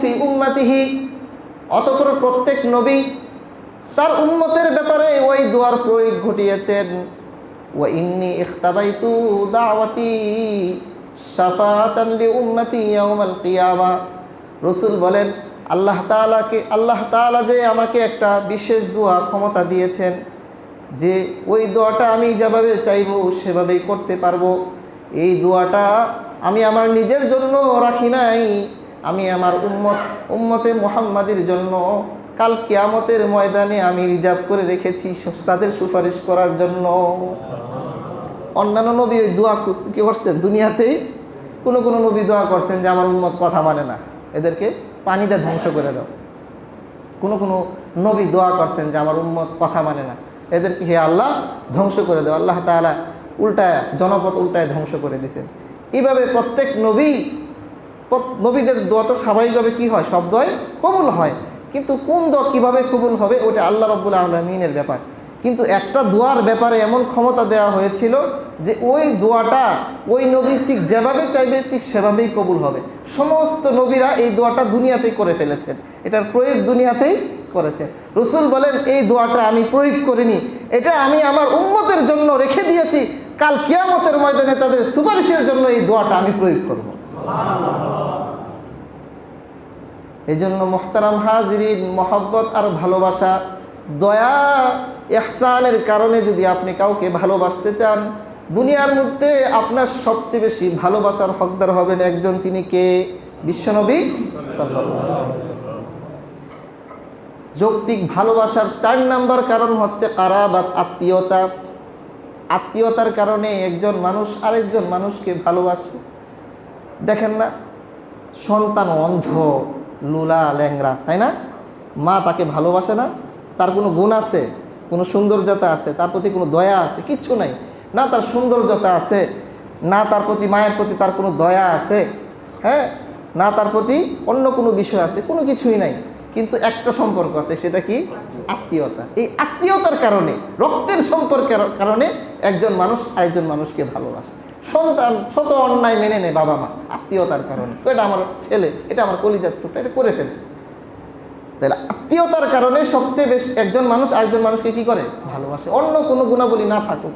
ফি উম্মাতিহি। অতঃপর প্রত্যেক নবী তার উম্মতের ব্যাপারে ওই দোয়ার প্রয়োগ ঘটিয়েছেন। ও ইন্নি ইখতাবাইতু দাওয়াতি শাফাআতান লি উম্মতি ইয়াউমাল কিয়ামা। রসুল বলেন, আল্লাহ তাআলাকে, আল্লাহ তাআলা যে আমাকে একটা বিশেষ দোয়া ক্ষমতা দিয়েছেন, যে ওই দোয়াটা আমি যেভাবে চাইব সেভাবেই করতে পারব। এই দোয়াটা আমি আমার নিজের জন্য রাখি নাই আমি আমার উম্মত, উম্মতে মোহাম্মাদের জন্য কাল কিয়ামতের ময়দানে আমি রিজার্ভ করে রেখেছি তাদের সুপারিশ করার জন্য। অন্যান্য নবী ওই দোয়া কু- করছেন? দুনিয়াতে কোনো কোনো নবী দোয়া করছেন যে আমার উম্মত কথা মানে না। এদেরকে পানিটা ধ্বংস করে দাও। কোনো কোনো নবী দোয়া করছেন যে আমার উম্মত কথা মানে না। এদেরকে হে আল্লাহ ধ্বংস করে দাও। আল্লাহ তাআলা উল্টায়, জনপদ উল্টায় ধ্বংস করে দিছেন এইভাবে প্রত্যেক নবী নবীদের দোয়া তো স্বাভাবিকভাবে কি হয়? সব দোয়াই কবুল হয়। কিন্তু কোন দোয়া কীভাবে কবুল হবে, ওটা আল্লাহ রব্বুল আলমিনের ব্যাপার। কিন্তু একটা দোয়ার ব্যাপারে এমন ক্ষমতা দেওয়া হয়েছিল যে ওই দোয়াটা ওই নবী ঠিক যেভাবে চাইবে, ঠিক সেভাবেই কবুল হবে। সমস্ত নবীরা এই দোয়াটা দুনিয়াতেই করে ফেলেছেন। এটার প্রয়োগ দুনিয়াতেই করেছেন। রসুল বলেন, এই দোয়াটা আমি প্রয়োগ করিনি। এটা আমি আমার উম্মতের জন্য রেখে দিয়েছি। কাল কিয়ামতের ময়দানে তাদের সুপারিশের জন্য এই দোয়াটা আমি প্রয়োগ করব। এই জন্য মোহতারাম হাজিরিন, মহব্বত আর ভালোবাসা, দয়া, এহসানের কারণে যদি আপনি কাউকে ভালোবাসতে চান, দুনিয়ার মধ্যে আপনার সবচেয়ে বেশি ভালোবাসার হকদার হবেন একজন তিনি কে? বিশ্বনবী। যৌক্তিক ভালোবাসার চার নাম্বার কারণ হচ্ছে কারাবাত, আত্মীয়তা। আত্মীয়তার কারণে একজন মানুষ আরেকজন মানুষকে ভালোবাসে। দেখেন না, সন্তান অন্ধ। লুলা ল্যাংরা তাই না? মা তাকে ভালোবাসে না, তার কোনো গুণ আছে, কোনো সৌন্দর্যতা আছে, তার প্রতি কোনো দয়া আছে, কিচ্ছু নাই। না তার সৌন্দর্যতা আছে, না তার প্রতি মায়ের প্রতি তার কোনো দয়া আছে হ্যাঁ? না তার প্রতি অন্য কোনো বিষয় আছে, কোনো কিছুই নাই। কিন্তু একটা সম্পর্ক আছে, সেটা কি? আত্মীয়তা। এই আত্মীয়তার কারণে, রক্তের সম্পর্কের কারণে একজন মানুষ আরেকজন মানুষকে ভালোবাসে। সন্তান শত অন্যায় মেনে নেয় বাবা মা, আত্মীয়তার কারণে। এটা আমার ছেলে, এটা আমার কলিজার টুকরা, এটা করে ফেলছে। তাহলে আত্মীয়তার কারণে সবচেয়ে বেশি একজন মানুষ আরেকজন মানুষকে কি করে? ভালোবাসে। অন্য কোনো গুণাবলী না থাকুক।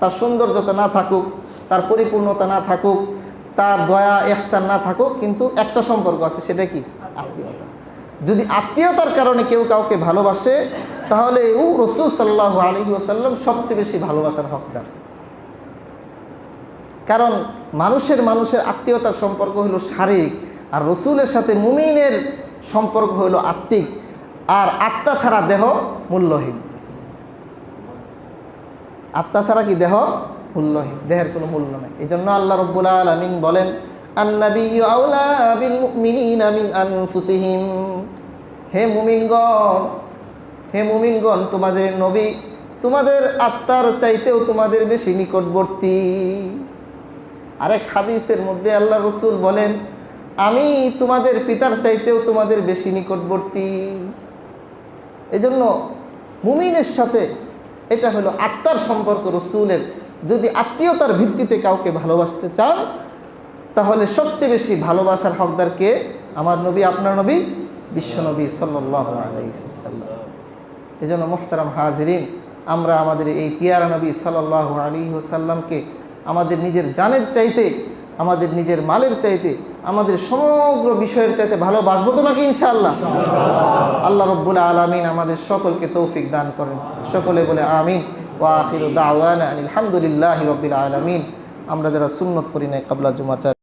তার সৌন্দর্যতা না থাকুক, তার পরিপূর্ণতা না থাকুক, তার দয়া এহসান না থাকুক, কিন্তু একটা সম্পর্ক আছে, সেটা কি? আত্মীয়তা। যদি আত্মীয়তার কারণে কেউ কাউকে ভালোবাসে, তাহলে ও রসুল সাল্লাহ আলহি ওসাল্লাম সবচেয়ে বেশি ভালোবাসার হকদার। কারণ মানুষের মানুষের আত্মীয়তার সম্পর্ক হলো শারীরিক, আর রসুলের সাথে মুমিনের সম্পর্ক হলো আত্মিক, আর আত্মা ছাড়া দেহ মূল্যহীন। আত্মা ছাড়া কি দেহ মূল্যহীন? দেহের কোনো মূল্য নেই। এই জন্য আল্লাহ রব্বুল আলমিন বলেন হে মুমিনগণ হে মুমিনগণ, তোমাদের নবী তোমাদের আত্মার চাইতেও তোমাদের বেশি নিকটবর্তী। আরেক হাদিসের মধ্যে আল্লাহ রসুল বলেন, আমি তোমাদের পিতার চাইতেও তোমাদের বেশি নিকটবর্তী। এজন্য মুমিনের সাথে এটা হলো আত্মার সম্পর্ক রসুলের। যদি আত্মীয়তার ভিত্তিতে কাউকে ভালোবাসতে চান, তাহলে সবচেয়ে বেশি ভালোবাসার হকদারকে আমার নবী, আপনার নবী বিশ্বনবী সাল্লাহ এই জন্য মোহতারাম হাজরিন, আমরা আমাদের এই পিয়ারা নবী সাল্লাহ আলী ওসাল্লামকে আমাদের নিজের জানের চাইতে, আমাদের নিজের মালের চাইতে, আমাদের সমগ্র বিষয়ের চাইতে ভালোবাসবো তো নাকি ইনশাআল্লাহ? আল্লাহ রব্বুল আলমিন আমাদের সকলকে তৌফিক দান করেন। সকলে বলে আমিন। ওয়া আখির দাওয়ান আলহামদুলিল্লাহ রবিল আলমিন। আমরা যারা সুন্নত পড়ি নাই, কাবলা জুমাচার